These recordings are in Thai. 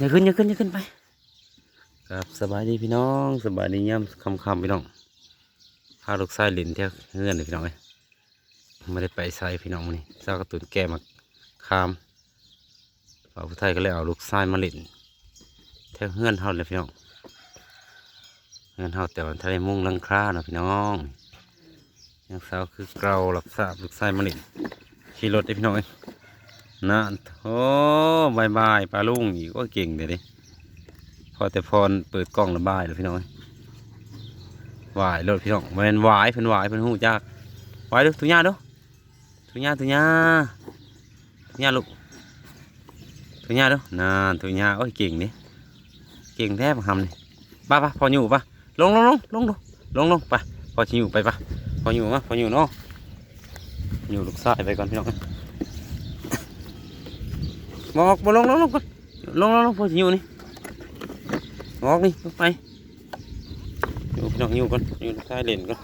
อย่าขึ้นอย่าขึ้นอย่าขึ้นไป ครับสบายดีพี่น้องสบายดีย่ำคำคำๆพี่น้องพาลูกชายล่นเที่ยวเงื่อนเลยพี่น้องเอ้ยไม่ได้ไปใส่พี่น้องนี่เจ้ากระตุนแก้มาคามฝ่าผู้ไทยก็เลยเอาลูกชายมาล่นเที่ยวเงื่อนเฮาเลยพี่น้องเงื่อนเฮาแต่ว่าทะเลมุ่งลังคาเนาะพี่น้องยังสาวคือเกลาหลับทราบลูกชายมาล่นขี่รถได้พี่น้องเอ้ นะโอ้บายบายปลาลุงอีกก็เก่งเดี๋ยวดิพอแต่พรเปิดกล้องระบายเลยพี่น้องวายรถพี่น้องมันวายเพิ่นวายเพิ่นหูจักวายดูทุญญาดูทุญญาทุญญาทุญญาลูกทุญญาดูนานทุญญาโอ้ยเก่งนี่เก่งแท้บังคำนี่ป้าป้าพออยู่ปะลงลงลงลงลงลงลงไปพอชิอยู่ไปปะพออยู่มะพออยู่เนาะอยู่ลูกชายไปก่อนพี่น้อง งอกมาลงลงลงก่อนลงลงลงพอสิอยู่นี่งอกนี่ไปอยู่พี่น้องอยู่ก่อนอยู่ใต้เลนก่อน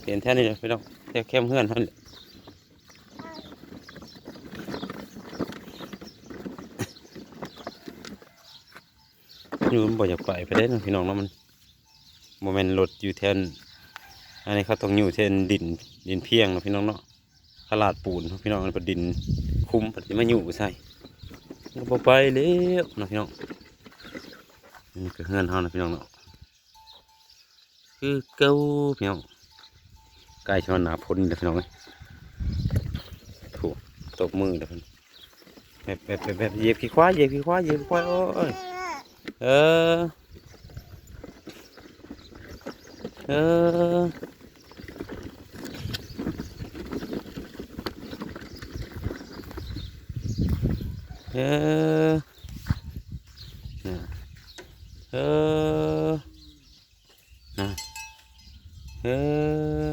เปลี่ยนแท่นี่เลยพี่น้องแท่เข้มเพื่อนท่านอยู่มันบ่อยากไปไปได้นะพี่น้องเนาะมันโมเมนต์รถอยู่แทนอันนี้เขาต้องอยู่แทนดินดินเพียงนะพี่น้องเนาะตลาดปูนพี่น้องมันเป็นดินคุ้มปฏิมาอยู่ใส่ บ่ไปแล้วนะพี่น้องนี่ก็เฮือนเฮานะพี่น้องเนาะคือเก่าพี่น้องใกล้ชวนหนาพ้นแล้วพี่น้องเอ้ยถูกตบมือแล้วพิ่นแบบแบบแบบแบบเยียบขี้ควายเยียบขี้ควายเยียบขี้ควายโอ้ยเออเออ เออน่ะเออนะเออ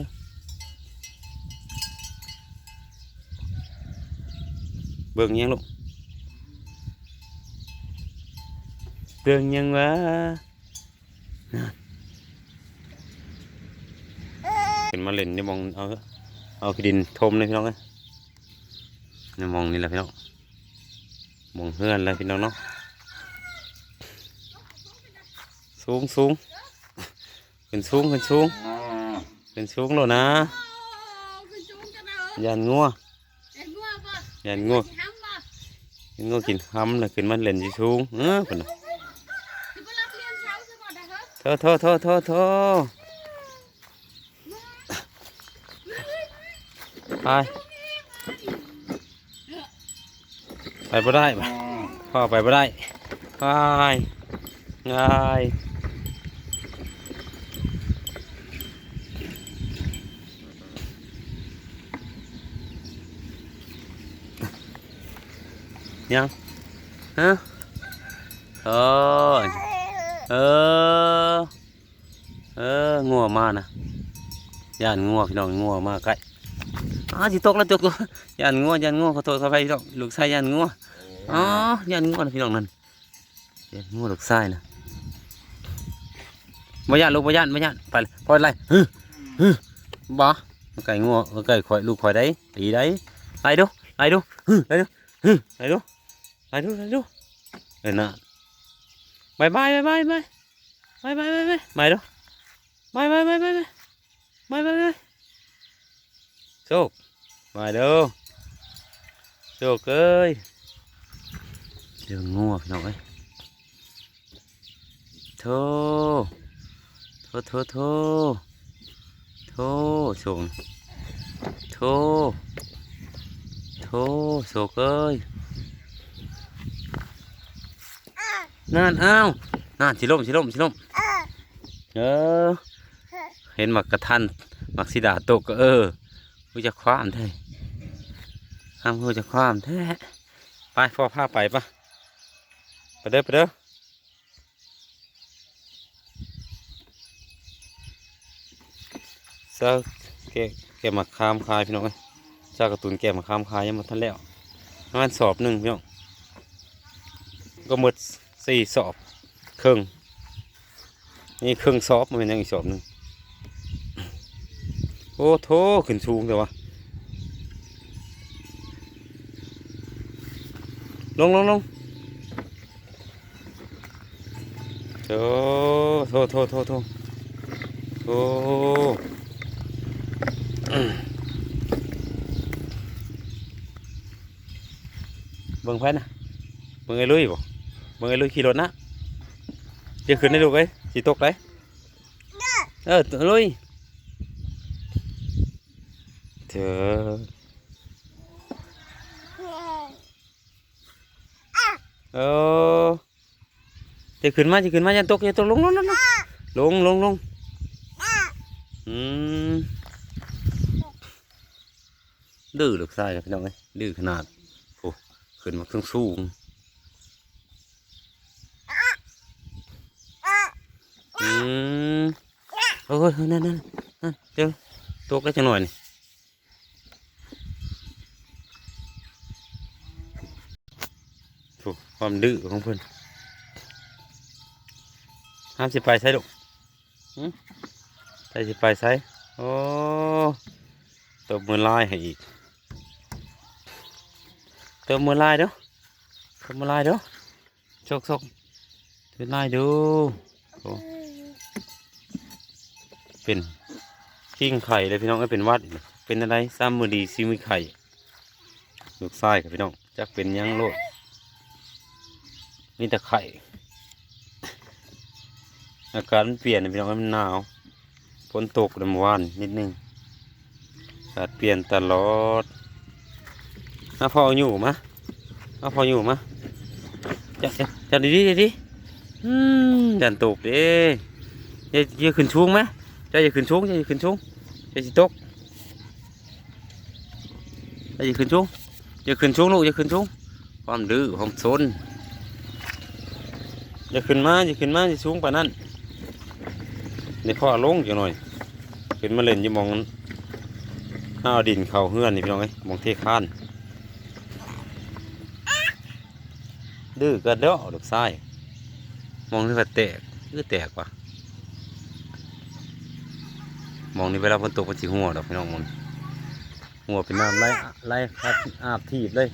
เบิ่งยังลูกเบิ่งยังวะน่ะขึ้นมาเล่นนี่มองเอาเอาขี้ดินทมเลยพี่น้องเอ้ยนี่มองนี่แหละพี่น้อง มองเฮือนอะไรพี่น้องเนาะสูงสูงขึ้นสูงขึ้นสูงขึ้นสูงแล้วนะยันงัวยันงัวยันงัวกินห้ำเลยขึ้นมาเล่นอยู่สูงเออคนน่ะโทษโทษโทษโทษโทษไป ไปบ่ได้ปะพ่อไปบ่ได้ไปง่ายยังฮะเออเออเอองัวมานะย่านงัวพี่น้องงัวมาใกล้ อ้าวจิตกแล้วตกย่านงัวย่านงัวขอโทษขออภัยพี่น้องลูกชายย่านงัวอ๋อยันงวนะพี่น้องนั่นยันงวลูกไส้นะบ่ยันลูกบ่ยันบ่ยันไปเลยพออะไรฮึฮึบ่ไก่งวไก่ข่อยลูกข่อยได้ตีได้ไปดูไปดูฮึไปดูฮึไปดูไปดูไปดูเอ็นน่ะบายบายบายบายบายบายบายบายบายไปดูบายบายบายบายบายบายบายบาย โชคไปดูโชคเอ้ยเรื่องงัวพี่น้องเอ้ยโธ่โธ่โธ่โธ่โธ่ส่งโธ่โธ่โศกเอ้ยนั่นอ้าวนั่นสิล่มสิล่มสิล่มเออเห็นหมักกระทันหมักสีดาตกก็เออ กูจะคว้ามแท้ห้ามกูจะคว้ามแท้ไปพ่อพาไปปะไปเด้อไปเด้อเจ้าแกแกมาคามคายพี่น้องเอ้ยจ้ากระตุนแกมาคามคายยังมาทันแล้วประมาณสอบหนึ่งพี่น้องก็หมดสี่สอบครึ่งนี่ครึ่งสอบมันเป็นยังอีกสอบหนึ่ง อ้โถขึ้นสูงแต่ว่าลงลงลงโอ้โทโทโทโทโอ้อืมเบิ่งไผนนะเบิ่งไอ้ลุยบ่เบิ่งไอ้ลุยขี่รถนะจะขึ้นได้ลูกเอ้ยสิตกได้เออลุย เถอะเออจะขึ้นมาจะขึ้นมาจะตกจะตกลงลงลงลงลงลงลงอืมดื้อลูกชายครับพี่น้องเอ้ยดื้อขนาดโอ้ขึ้นมาสูงสูงอืมโอ้ยนั่นนั่นนั่นเดี๋ยวตกได้จังหน่อยนี่โอ้ ความดื้อของเพิ่นห้ามสิไปใช่ลูกหืมใช่สิไปใช่โอ้ตบมือลายให้อีกตบมือลายเด้อตบมือลายเด้อชกชกตบลายดูเป็นขิงไข่เลยพี่น้องก็เป็นวัดเป็นอะไรซ้ำมือดีซิมือไข่ลูกไส้กับพี่น้องจักเป็นยังโลด นี่แต่ไข่อากาศมันเปลี่ยนพี่น้องมันหนาวฝนตกเมื่อวานนิดนึงอากาศเปลี่ยนตลอดมาพออยู่มะมาพออยู่มะจะจะจะดีดีดีอืมดันตกเด้จะจะขึ้นช่วงไหมจะจะขึ้นช่วงจะจะขึ้นช่วงจะจะตกจะจะขึ้นช่วงจะขึ้นช่วงลูกจะขึ้นช่วงความดื้อความซน อย่าขึ้นมาอย่าขึ้นมาอย่าสูงกว่านั้นนี่พ่อลงจังหน่อยขึ้นมาเล่นอยู่มองห้าดินเข่าเฮือนนี่พี่น้องเอ้มองเทคานดื้อกันเด้อลูกชายมองนี่ว่าแตกคือแตกว่ะมองนี่เวลาฝนตกมันสิหัวดอกพี่น้องมันหัวเป็นน้ำไหลไหลครับอาบทีบเลย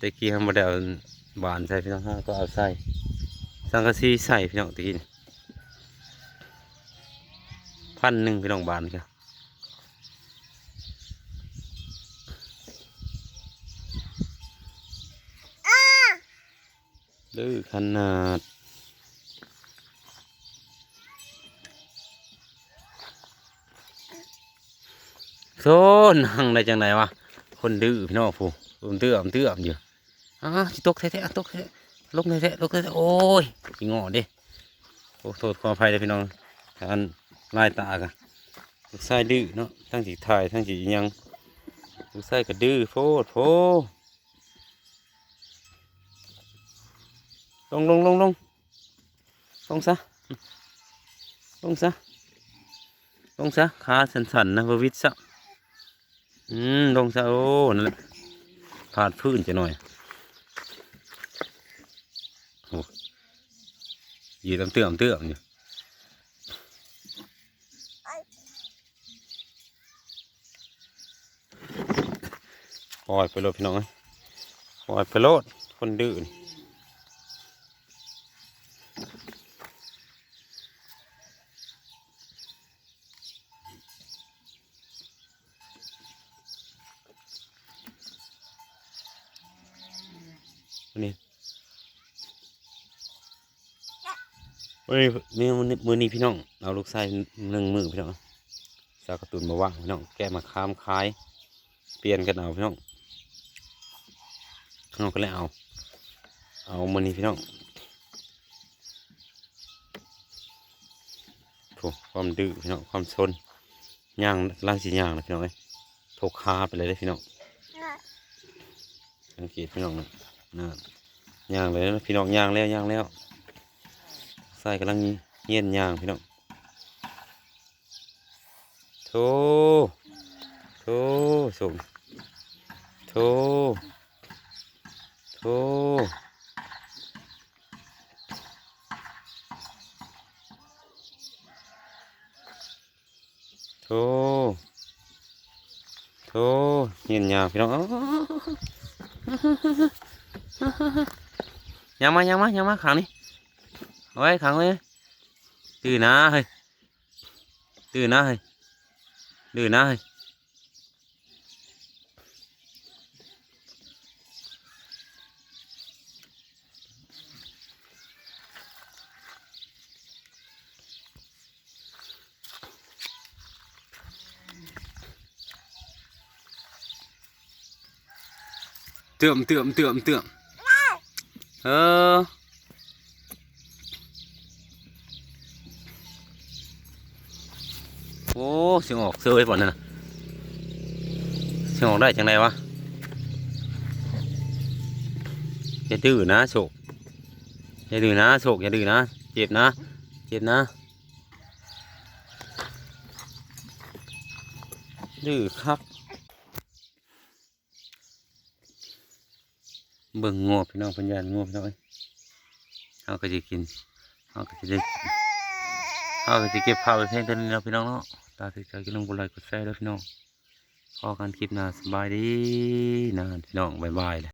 ตะกี้ทำมาได้เอาบานใส่พี่น้องห้าก็เอาใส่สังกะสีใส่พี่น้องตะกี้พันหนึ่งพี่น้องบานครับดื้อขนาดโซนั่งได้จังไหนวะ คนดื้อพี่น้องผู้ผมเตื้อมเตื้อมอยู่ อ้าตกแท้ๆตกแท้ๆลกแท้ๆลกแท้ๆโอ้ยพี่งอเดิโอ้โทษขออภัยเลยพี่น้องการลายตากันลูกชายดื้อเนาะทั้งสีถ่ายทั้งสียังลูกชายก็ดื้อโฟดโฟลงลงลงลงลงซะลงซะลงซะขาสั่นๆนะบวิดซะอืมลงซะโอ้นั่นแหละผาดพื้นจะหน่อยโอ้ ยยืดเตื้อมเตื้อมอยู่ปล่อยไปโลดพี่น้องปล่อยไปโลดคนดื้อ วันนี้มือมือนี้พี่น้องเอาลูกไส้หนึ่งมือพี่น้องสากระตุนมาว่างพี่น้องแกมาค้ามคลาย เปลี่ยนกันเอาพี่น้องข้างนอกก็เลยเอา เอามือนี้พี่น้องโถความดื้อพี่น้องความซนย่างล่างสีย่างนะพี่น้องเอ้ยโถคาไปเลยเด้พี่น้องสังเกตพี่น้องนะน่าย่างเลยพี่น้องย่างแล้วย่างแล้ว ใส่กำลังเงียนยางพี่น้องโถโถส่งโถโถโถโธ่เห็นยาวพี่น้องอ้าวยังมายังมายังมาขังนี่ ไว้ขังไว้ตื่นนะเฮ้ยตื่นนะเฮ้ยตื่นนะเฮ้ยเตื่อมเตื่อมเตื่อมเตื่อมเออ สียงออกเสื้อไว้ก่อนนั่นนะเสียงออกได้จังไดวะอย่าดื้อนะโฉกอย่าดื้อนะโฉกอย่าดื้อนะ เจ็บนะ เจ็บนะ ดื้อครับ เบิ่งงวพี่น้องพันยานงวพี่น้องเอ้ยเขาก็จะกินเขาก็จะได้เขาก็จะเก็บผ้าไปเพ่งตัวนี้แล้วพี่น้องเนาะาติดใจกินลงบุไรกดแซ่แล้วพี่น้องพอกันคลิปหน้าสบายดีนะพี่น้องบายบายเลย